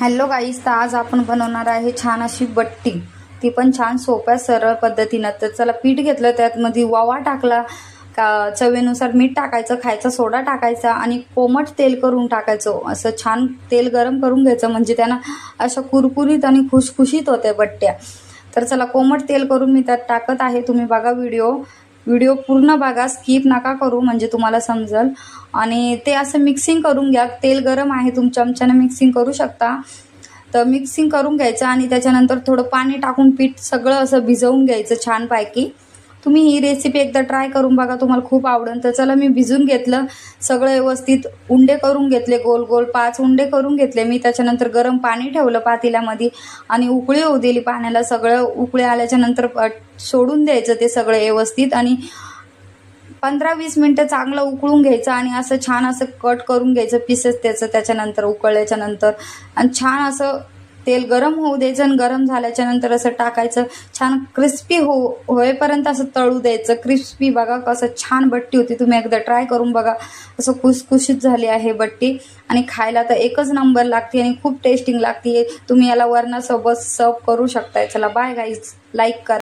Hello गाईस तर आज आपण बनवणार आहे छान अशी बट्टी. ती पण छान सोप्या सरळ पद्धतीनं. तर चला पीठ घेतलं त्यातमध्ये वावा टाकला. का चवीनुसार मीठ टाकायचं खायचा सोडा टाकायचा आणि कोमट तेल करून टाकायचं. असं छान तेल गरम करून घ्यायचं म्हणजे त्यांना अशा कुरकुरीत आणि खुशखुशीत होत्या बट्ट्या. तर चला कोमट तेल करून मी त्यात टाकत आहे. तुम्ही बघा व्हिडिओ. व्हिडिओ पूर्ण बघा स्किप नका करू म्हणजे तुम्हाला समजल. आणि ते असं मिक्सिंग करून घ्या. तेल गरम आहे तुमच्या आमच्यानं मिक्सिंग करू शकता. तर मिक्सिंग करून घ्यायचं आणि त्याच्यानंतर थोडं पाणी टाकून पीठ सगळं असं भिजवून घ्यायचं छानपैकी. तुम्ही ही रेसिपी एकदा ट्राय करून बघा तुम्हाला खूप आवडेल तर चला मी भिजून घेतलं. सगळं व्यवस्थित उंडे करून घेतले गोल गोल पाच उंडे करून घेतले. मी त्याच्यानंतर गरम पाणी ठेवलं पातेल्यामध्ये आणि उकळी होऊ दिली पाण्याला. सगळं उकळी आल्याच्यानंतर सोडून द्यायचं ते सगळं व्यवस्थित आणि पंधरा वीस मिनटं चांगलं उकळून घ्यायचं आणि असं छान असं कट करून घ्यायचं पीसेस त्याचं त्याच्यानंतर उकळल्याच्यानंतर आणि छान असं तेल गरम होऊ द्यायचं आणि गरम झाल्याच्यानंतर असं टाकायचं. छान क्रिस्पी हो होईपर्यंत असं तळू द्यायचं. क्रिस्पी बघा कसं छान बट्टी होती. तुम्ही एकदा ट्राय करून बघा. असं कुसकुशीत झाली आहे बट्टी. आणि खायला तर एकच नंबर लागते आणि खूप टेस्टिंग लागते. तुम्ही याला वरणासोबत सर्व करू शकताय. चला बाय गाईज लाईक करा.